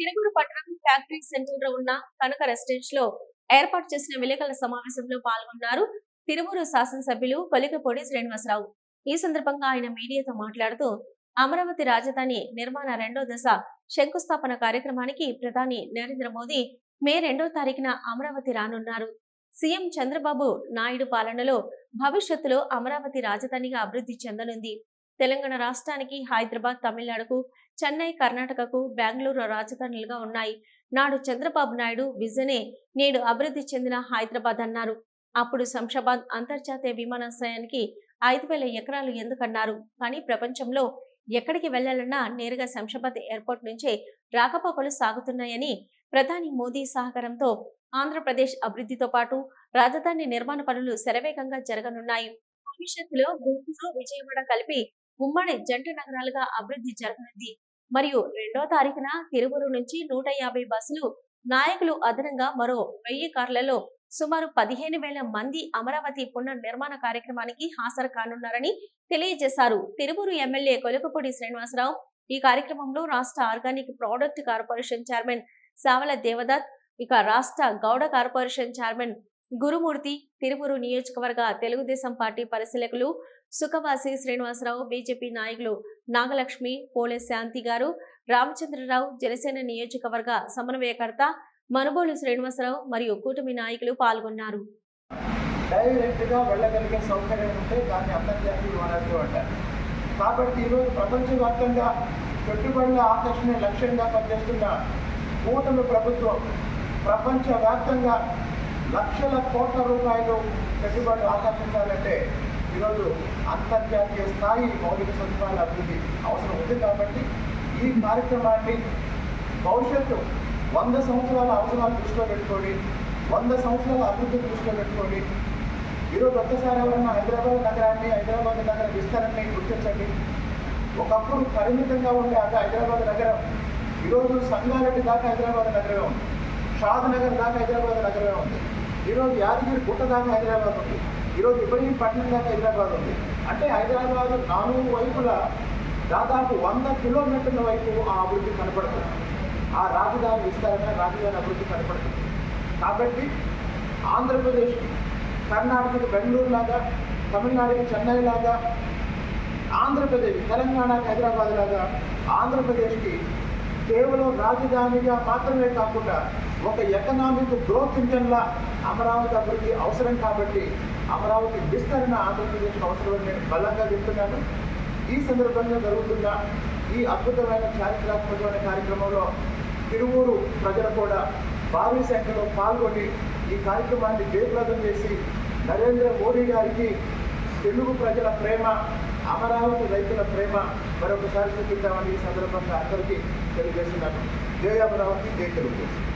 తిరుగుడు పట్టణం ఫ్యాక్టరీ సెంటర్లో ఉన్న కనక రెసిడెన్స్లో ఏర్పాటు చేసిన విలేకరుల సమావేశంలో పాల్గొన్నారు తిరుమూరు శాసనసభ్యులు కొలికపొడి శ్రీనివాసరావు. ఈ సందర్భంగా ఆయన మీడియాతో మాట్లాడుతూ అమరావతి రాజధాని నిర్మాణ రెండో దశ శంకుస్థాపన కార్యక్రమానికి ప్రధాని నరేంద్ర మోదీ మే రెండో తారీఖున అమరావతి రానున్నారు. సీఎం చంద్రబాబు నాయుడు పాలనలో భవిష్యత్తులో అమరావతి రాజధానిగా అభివృద్ధి చెందనుంది. తెలంగాణ రాష్ట్రానికి హైదరాబాద్ తమిళనాడుకు చెన్నై కర్ణాటకకు బెంగళూరు రాజధానులుగా ఉన్నాయి. నాడు చంద్రబాబు నాయుడు విజనే నేడు అభివృద్ధి చెందిన హైదరాబాద్ అన్నారు. అప్పుడు శంషాబాద్ అంతర్జాతీయ విమానాశ్రయానికి ఐదు వేల ఎకరాలు ఎందుకన్నారు? కానీ ప్రపంచంలో ఎక్కడికి వెళ్ళాలన్నా నేరుగా శంషాబాద్ ఎయిర్పోర్ట్ నుంచే రాకపోకలు సాగుతున్నాయని ప్రధాని మోదీ సహకారంతో ఆంధ్రప్రదేశ్ అభివృద్ధితో పాటు రాజధాని నిర్మాణ పనులు శరవేగంగా జరగనున్నాయి. భవిష్యత్తులో గుంటూరు విజయవాడ కలిపి ఉమ్మడి జంట నగరాలుగా అభివృద్ధి జరగనుంది మరియు రెండో తారీఖున తిరువురు నుంచి నూట యాభై బస్సులు నాయకులు అదనంగా మరో వెయ్యి కార్లలో సుమారు పదిహేను వేల మంది అమరావతి పునర్నిర్మాణ కార్యక్రమానికి హాజరు కానున్నారని తెలియజేశారు. తిరువురు ఎమ్మెల్యే కొలకపూడి శ్రీనివాసరావు ఈ కార్యక్రమంలో రాష్ట్ర organic product corporation chairman Savala Devadath ఇక రాష్ట్ర గౌడ కార్పొరేషన్ చైర్మన్ గురుమూర్తి తిరువురు నియోజకవర్గ తెలుగుదేశం పార్టీ పరిశీలకులు సుఖవాసి శ్రీనివాసరావు బీజేపీ నాయకులు నాగలక్ష్మి పోలే శాంతి గారు రామచంద్రరావు జనసేన నియోజకవర్గ సమన్వయకర్త మనుబోలు శ్రీనివాసరావు మరియు కూటమి నాయకులు పాల్గొన్నారు. డైరెక్ట్గా వెళ్ళగలిగే సౌకర్యం ఉంటే దాన్ని అంతర్జాతీయ అంటారు. కాబట్టి ఈరోజు ప్రపంచవ్యాప్తంగా పెట్టుబడుల ఆకర్షణ లక్ష్యంగా పనిచేస్తున్న కూటమి ప్రభుత్వం ప్రపంచవ్యాప్తంగా లక్షల కోట్ల రూపాయలు పెట్టుబడులు ఆకర్షించాలంటే ఈరోజు అంతర్జాతీయ స్థాయి మౌలిక సదుపాయాల అభివృద్ధి అవసరం ఉంది కాబట్టి ఈ కార్యక్రమాన్ని భవిష్యత్తు వంద సంవత్సరాల అవసరాలు దృష్టిలో పెట్టుకొని వంద సంవత్సరాల అభివృద్ధి దృష్టిలో పెట్టుకొని ఈరోజు ఒక్కసారి ఎవరన్నా హైదరాబాద్ నగరాన్ని హైదరాబాద్ నగర విస్తరణని గుర్తించండి. ఒకప్పుడు పరిమితంగా ఉండే అది హైదరాబాద్ నగరం ఈరోజు సంగారెడ్డి దాకా హైదరాబాద్ నగరమే ఉంది. షాద్ నగర్ దాకా హైదరాబాద్ నగరమే ఉంది. ఈరోజు యాదగిరి గుట్ట దాకా హైదరాబాద్ ఉంది. ఈరోజు ఇబ్రహీంపట్నం దాకా హైదరాబాద్ ఉంది. అంటే హైదరాబాద్ నాలుగు వైపులా దాదాపు వంద కిలోమీటర్ల వైపు ఆ అభివృద్ధి కనపడుతుంది. ఆ రాజధాని విస్తారణ రాజధాని అభివృద్ధి కనపడుతుంది. కాబట్టి ఆంధ్రప్రదేశ్కి కర్ణాటకకి బెంగళూరు లాగా తమిళనాడుకి చెన్నై లాగా ఆంధ్రప్రదేశ్ తెలంగాణకి హైదరాబాద్ లాగా ఆంధ్రప్రదేశ్కి కేవలం రాజధానిగా మాత్రమే కాకుండా ఒక ఎకనామిక్ గ్రోత్ ఇంజన్లా అమరావతి అభివృద్ధి అవసరం కాబట్టి అమరావతి విస్తరణ ఆంధ్రప్రదేశ్ అవసరం నేను బలంగా చెప్తున్నాను. ఈ సందర్భంగా జరుగుతున్న ఈ అద్భుతమైన చారిత్రాత్మకమైన కార్యక్రమంలో తిరువూరు ప్రజలు కూడా భారీ సంఖ్యలో పాల్గొని ఈ కార్యక్రమాన్ని జయప్రదం చేసి నరేంద్ర మోడీ గారికి తెలుగు ప్రజల ప్రేమ అమరావతి రైతుల ప్రేమ మరొకసారి చూపిద్దామని ఈ సందర్భంగా అందరికీ తెలియజేస్తున్నాను. జయ అమరావతి జై తెలుగుదేశం.